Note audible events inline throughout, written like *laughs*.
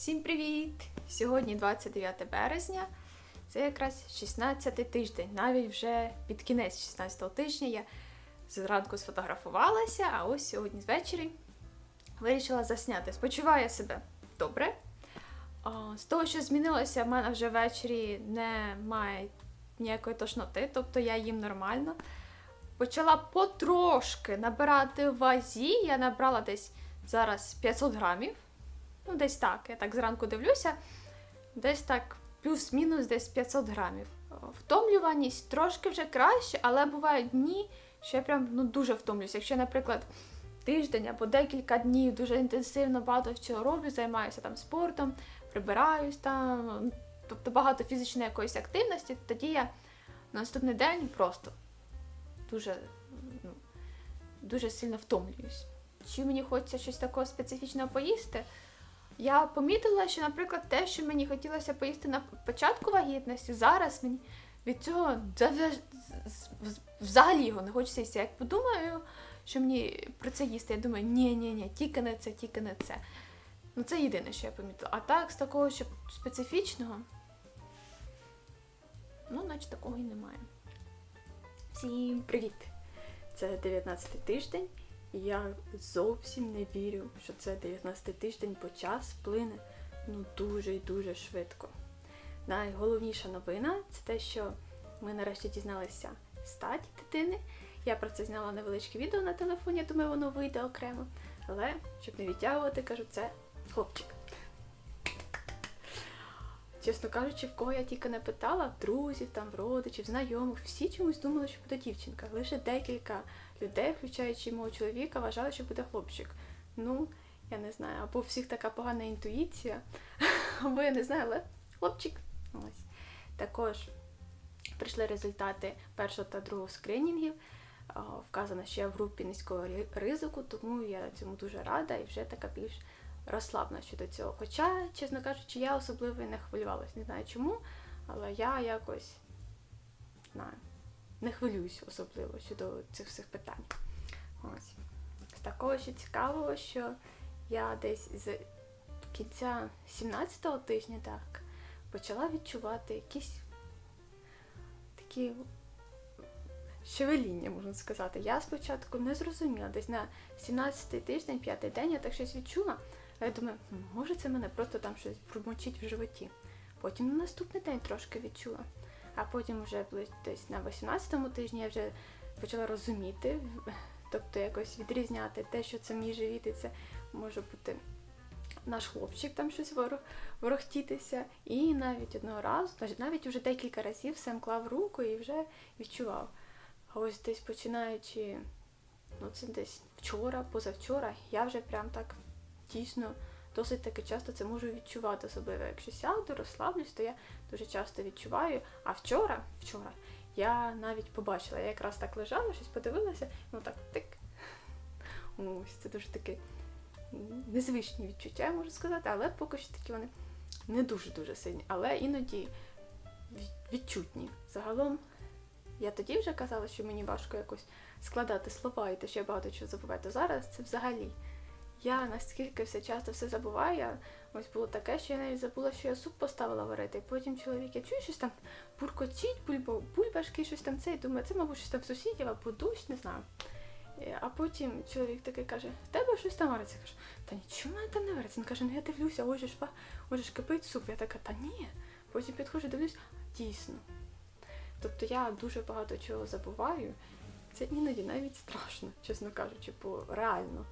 Всім привіт! Сьогодні 29 березня. Це якраз 16-й тиждень. Навіть вже під кінець 16-го тижня я зранку сфотографувалася, а ось сьогодні ввечері вирішила засняти. Спочуваю себе добре. З того, що змінилося, в мене вже ввечері немає ніякої тошноти, тобто я їм нормально. Почала потрошки набирати вазі. Я набрала десь зараз 500 грамів. Ну, десь так. Я так зранку дивлюся. Десь так плюс-мінус десь 500 грамів. Втомлюваність трошки вже краще, але бувають дні, що я прям ну, дуже втомлююся. Якщо, наприклад, тиждень або декілька днів дуже інтенсивно багато чого роблю, займаюся там спортом, прибираюсь там, тобто багато фізичної якоїсь активності, тоді я на наступний день просто дуже, ну, дуже сильно втомлююсь. Чи мені хочеться щось такого специфічного поїсти? Я помітила, що, наприклад, те, що мені хотілося поїсти на початку вагітності, зараз мені від цього взагалі його не хочеться їсти. Як подумаю, що мені про це їсти, я думаю, ні, ні, ні, тільки не це, тільки не це. Ну це єдине, що я помітила. А так, з такого, щоб специфічного, ну, наче такого і немає. Всім привіт! Це 19 тиждень. Я зовсім не вірю, що це 19 тиждень, бо час плине ну дуже і дуже швидко. Найголовніша новина це те, що ми нарешті дізналися стать дитини. Я про це зняла невеличке відео на телефоні, думаю, воно вийде окремо. Але щоб не відтягувати, кажу, це хлопчик. Чесно кажучи, в кого я тільки не питала, друзів, там, родичів, знайомих, всі чомусь думали, що буде дівчинка. Лише декілька людей, включаючи мого чоловіка, вважали, що буде хлопчик. Ну, я не знаю, або у всіх така погана інтуїція, *laughs* або я не знаю, але хлопчик. Ось. Також прийшли результати першого та другого скринінгів. Вказано, що я в групі низького ризику, тому я цьому дуже рада і вже така більш розслаблена щодо цього. Хоча, чесно кажучи, я особливо не хвилювалася. Не знаю чому, але я якось знаю, не хвилююсь особливо щодо цих всіх питань. Ось. З такого ще цікавого, що я десь з кінця 17-го тижня так почала відчувати якісь такі шевеління, можна сказати. Я спочатку не зрозуміла, десь на 17-й тиждень, п'ятий день я так щось відчула. А я думаю, може це мене просто там щось промочить в животі. Потім на наступний день трошки відчула. А потім вже десь на 18-му тижні я вже почала розуміти, тобто якось відрізняти те, що це мій живіт, і це може бути наш хлопчик там щось ворог, ворохтітися. І навіть одного разу, навіть вже декілька разів сам клав руку і вже відчував. А ось десь починаючи, ну це десь вчора, позавчора, я вже прям так дійсно досить таки часто це можу відчувати, особливо якщо сяду, розслаблюсь, то я дуже часто відчуваю. А вчора, вчора, я навіть побачила, я якраз так лежала, щось подивилася, ну так тик. Ось це дуже таке незвичні відчуття, я можу сказати, але поки що такі вони не дуже-дуже сильні, але іноді відчутні. Загалом я тоді вже казала, що мені важко якось складати слова і те, що я багато чого забуваю, то зараз це взагалі. Я наскільки все часто все забуваю. Ось було таке, що я навіть забула, що я суп поставила варити. І потім чоловік, я чую щось там буркотіть, бульбо, бульбашки, щось там це, і думаю, це, мабуть, щось там сусідів або дощ, не знаю. Е, А потім чоловік такий каже, в тебе щось там вариться. Я кажу, та нічого в мене там не вариться. Він каже, ну я дивлюся, ось же ж, ось ж кипить суп. Я така, та ні. Потім підходжу, дивлюсь, дійсно. Тобто я дуже багато чого забуваю. Це іноді навіть страшно, чесно кажучи, бо реально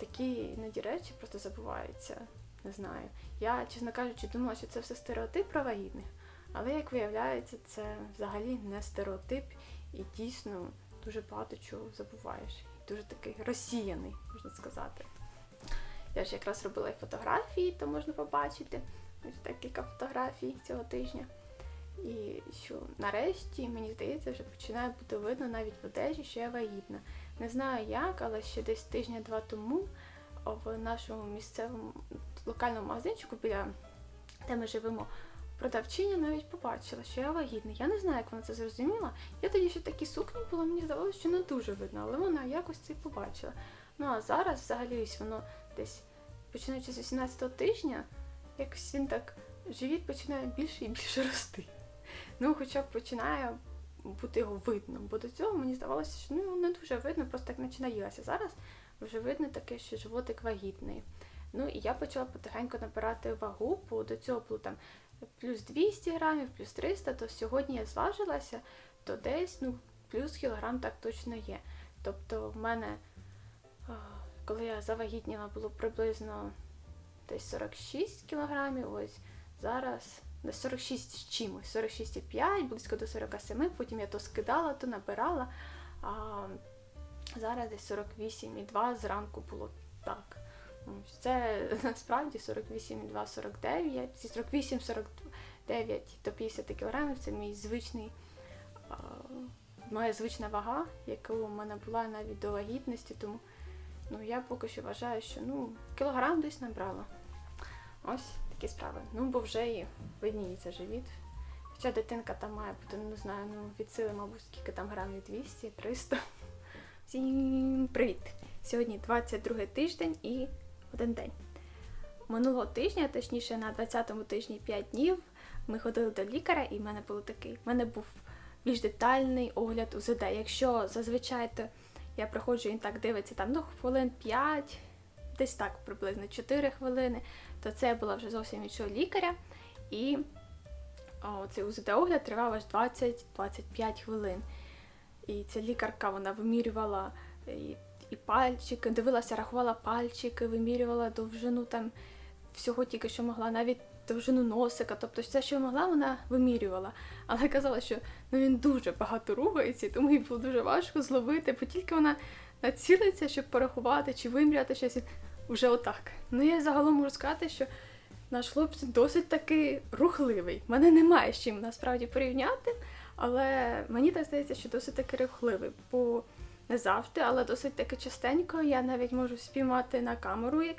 такі іноді речі просто забуваються. Не знаю. Я, чесно кажучи, думала, що це все стереотип про вагітних, але як виявляється, це взагалі не стереотип і дійсно дуже багато чого забуваєш. Дуже такий розсіяний, можна сказати. Я ж якраз робила і фотографії, то можна побачити. Декілька фотографій цього тижня. І що нарешті, мені здається, вже починає бути видно навіть в одежі, що я вагітна. Не знаю як, але ще десь тижня-два тому в нашому місцевому локальному магазинчику, біля де ми живемо, продавчиня навіть побачила, що я вагітна. Я не знаю, як вона це зрозуміла. Я тоді ще такі сукні була, мені здавалося, що не дуже видно, але вона якось це побачила. Ну а зараз взагалі ось воно десь починаючи з 18 тижня, якось він так живіт починає більше і більше рости. Ну, хоча б починає бути його видно, бо до цього мені здавалося, що ну не дуже видно, просто так наче наїлася. Зараз вже видно таке, що животик вагітний. Ну і я почала потихеньку набирати вагу, бо до цього було там плюс 200 грамів, плюс 300, то сьогодні я зважилася, то десь ну, плюс кілограм так точно є. Тобто в мене, коли я завагітніла, було приблизно десь 46 кілограмів, ось зараз десь 46 з чимось, 46,5, близько до 47, потім я то скидала, то набирала. А зараз десь 48,2 зранку було так. Це насправді 48,2, 49, зі 48, 49 до 50 кілограмів це мій звичний, моя звична вага, яка у мене була навіть до вагітності, тому ну, я поки що вважаю, що ну, кілограм десь набрала. Ось такі справи. Ну, бо вже і видніється живіт. Хоча дитинка там має бути, не знаю, ну від сили, мабуть, скільки там грамів 200, 300. Всім привіт! Сьогодні 22 тиждень і один день. Минулого тижня, точніше на 20-му тижні 5 днів, ми ходили до лікаря, і в мене було такий. В мене був більш детальний огляд УЗД. Якщо зазвичай то я приходжу, він так дивиться там ну, хвилин 5, десь так приблизно 4 хвилини, то це була вже зовсім іншого лікаря. І цей УЗД-огляд тривав аж 20-25 хвилин. І ця лікарка вона вимірювала і, і пальчики, дивилася, рахувала пальчики, вимірювала довжину там всього тільки що могла, навіть довжину носика. Тобто все, що могла, вона вимірювала. Але казала, що ну, він дуже багато рухається, тому їй було дуже важко зловити, бо тільки вона націлиться, щоб порахувати чи виміряти щось, вже отак. Ну я загалом можу сказати, що наш хлопець досить таки рухливий. Мене немає з чим насправді порівняти. Але мені так здається, що досить таки рухливий, бо не завжди, але досить таки частенько я навіть можу спіймати на камеру, як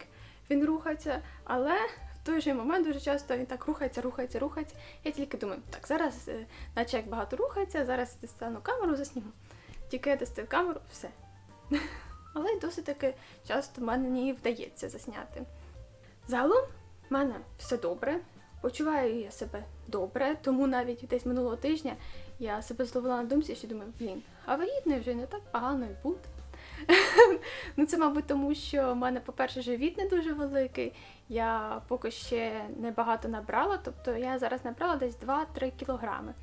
він рухається, але в той же момент дуже часто він так рухається, рухається, рухається. Я тільки думаю, так, зараз, е, наче як багато рухається, зараз дістану камеру, засніму. Тільки я достаю камеру, все. Але досить таки часто мене не вдається засняти. Загалом в мене все добре. Почуваю я себе добре, тому навіть десь минулого тижня я себе зловила на думці, що думаю, блін, а вагітною вже не так погано і бути. *laughs* ну це, мабуть, тому що в мене, по-перше, живіт не дуже великий. Я поки ще небагато набрала, тобто я зараз набрала десь 2-3 кілограми.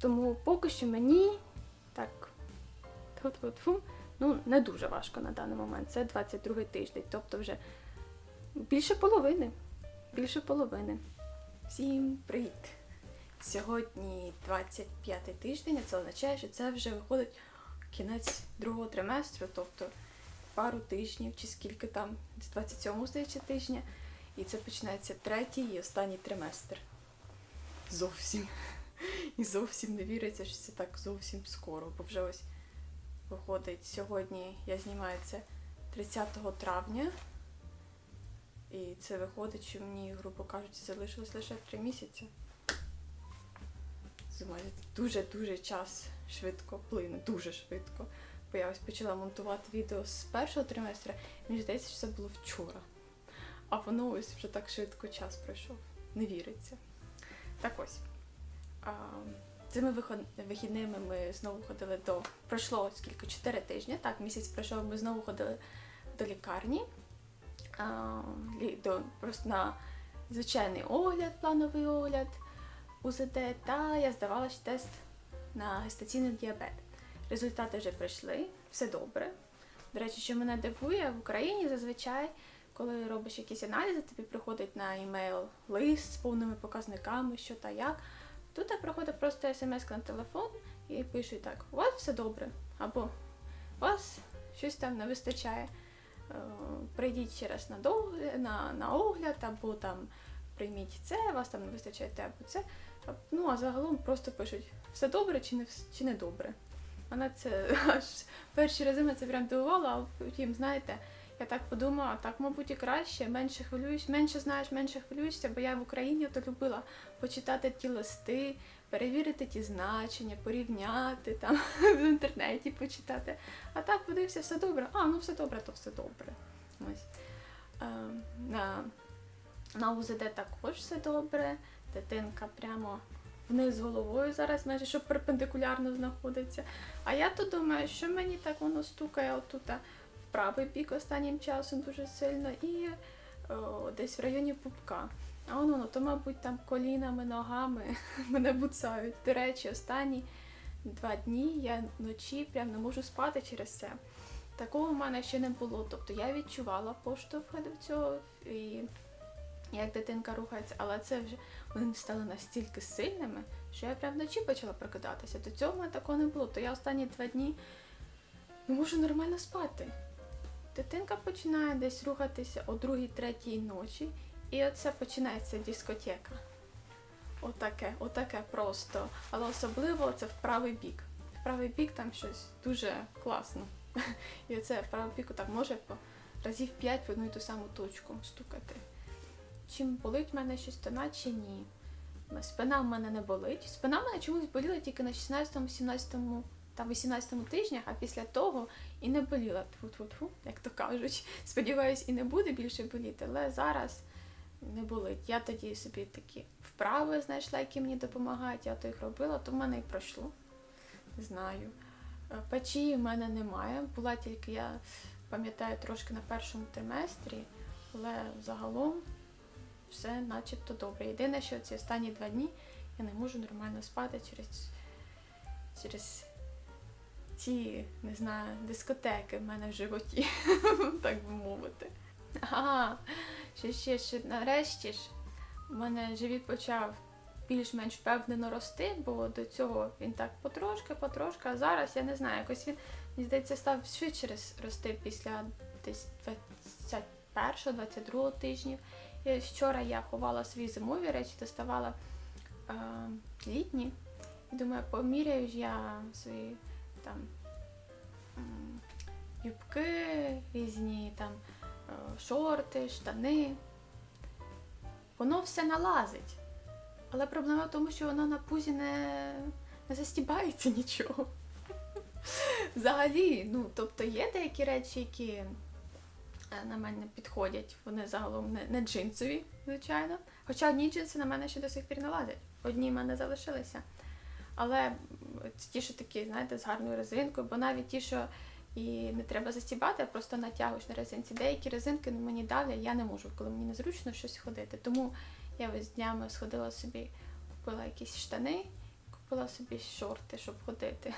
Тому поки що мені так тьфу-тьфу-тьфу, ну не дуже важко на даний момент. Це 22 тиждень, тобто вже більше половини. Більше половини. Всім привіт! Сьогодні 25 тиждень, це означає, що це вже виходить кінець другого триместру, тобто пару тижнів чи скільки там, з 27 здається тижня. І це починається третій і останній триместр. Зовсім. І зовсім не віриться, що це так зовсім скоро, бо вже ось виходить сьогодні, я знімаю це 30 травня. І це виходить, що мені, грубо кажучи, залишилось лише три місяці. Зумаю, дуже-дуже час швидко плине, дуже швидко. Бо я ось почала монтувати відео з першого триместра, і мені здається, що це було вчора. А воно ось вже так швидко час пройшов. Не віриться. Так ось. А, цими вихідними ми знову ходили до. Пройшло скільки? Чотири тижні. Так, місяць пройшов, ми знову ходили до лікарні до, просто на звичайний огляд, плановий огляд УЗД, та я здавала ще тест на гестаційний діабет. Результати вже прийшли, все добре. До речі, що мене дивує, в Україні зазвичай, коли робиш якісь аналізи, тобі приходить на емейл лист з повними показниками, що та як. Тут приходить просто смс на телефон і пишуть так: у вас все добре, або у вас щось там не вистачає. Е, Прийдіть ще раз на, догляд, на, на огляд, або там прийміть це, вас там не вистачає те або це. Ну а загалом просто пишуть все добре чи не чи не добре. Мене це *laughs* аж перші рази мене це прям дивувало, а потім, знаєте, я так подумала, так, мабуть, і краще, менше хвилююсь, менше знаєш, менше хвилюєшся, бо я в Україні то любила почитати ті листи, перевірити ті значення, порівняти там *laughs* в інтернеті почитати. А так подивився, все добре. А, ну все добре, то все добре. Ось. Е, на На УЗД також все добре. Дитинка прямо вниз головою зараз, майже що перпендикулярно знаходиться. А я то думаю, що мені так воно стукає отут а, в правий бік останнім часом дуже сильно і о, десь в районі пупка. А воно, ну, то, мабуть, там колінами, ногами *laughs* мене буцають. До речі, останні два дні я вночі прям не можу спати через це. Такого в мене ще не було. Тобто я відчувала поштовхи до цього і як дитинка рухається, але це вже вони стали настільки сильними, що я прям вночі почала прокидатися. До цього в мене такого не було. То я останні два дні не можу нормально спати. Дитинка починає десь рухатися о другій, третій ночі, і оце починається дискотека. Отаке, отаке просто. Але особливо це в правий бік. В правий бік там щось дуже класно. І оце в правий бік так може по разів 5 в одну і ту саму точку стукати. Чим болить в мене щось тона чи ні? Спина в мене не болить. Спина в мене чомусь боліла тільки на 16-му, 17-му 18-му тижнях, а після того і не боліла. Тфу-тфу-тфу, як то кажуть. *laughs* Сподіваюсь, і не буде більше боліти, але зараз не болить. Я тоді собі такі вправи знайшла, які мені допомагають, я то їх робила, то в мене і пройшло. Не знаю. Е, Печі в мене немає. Була тільки, я пам'ятаю, трошки на першому триместрі, але загалом все начебто добре. Єдине, що ці останні два дні я не можу нормально спати через, через ці, не знаю, дискотеки в мене в животі, *laughs* так би мовити. Ага, ще ще, ще нарешті ж в мене живіт почав більш-менш впевнено рости, бо до цього він так потрошки, потрошки, а зараз я не знаю, якось він, мені здається, став швидше рос- рости після десь 21-22 тижнів. І вчора я ховала свої зимові речі, доставала е, літні. І думаю, поміряю я свої там юбки різні, там е, шорти, штани. Воно все налазить. Але проблема в тому, що воно на пузі не, не застібається нічого. *laughs* Взагалі, ну, тобто є деякі речі, які е, на мене підходять. Вони загалом не, не джинсові, звичайно. Хоча одні джинси на мене ще до сих пір налазять. Одні в мене залишилися. Але це ті, що такі, знаєте, з гарною резинкою, бо навіть ті, що і не треба застібати, а просто натягуєш на резинці. Деякі резинки ну, мені далі, я не можу, коли мені незручно щось ходити. Тому я ось днями сходила собі, купила якісь штани, купила собі шорти, щоб ходити.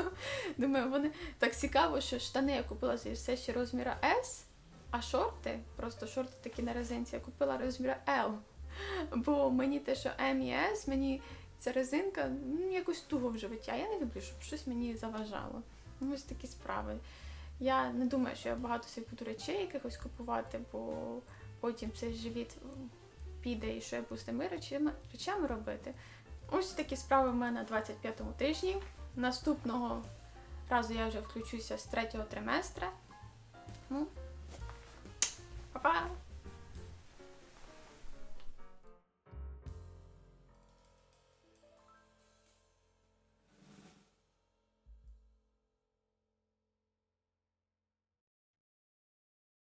*laughs* Думаю, вони так цікаво, що штани я купила все ще розміра S, а шорти, просто шорти такі на резинці, я купила розміра L. Бо мені те, що M і S, мені ця резинка ну, якось туго в животі, я не люблю, щоб щось мені заважало. Ну, ось такі справи. Я не думаю, що я багато собі буду речей якихось купувати, бо потім цей живіт піде і що я буду з тими речами, речами робити. Ось такі справи в мене на 25-му тижні. Наступного разу я вже включуся з третього триместра. Ну, па-па!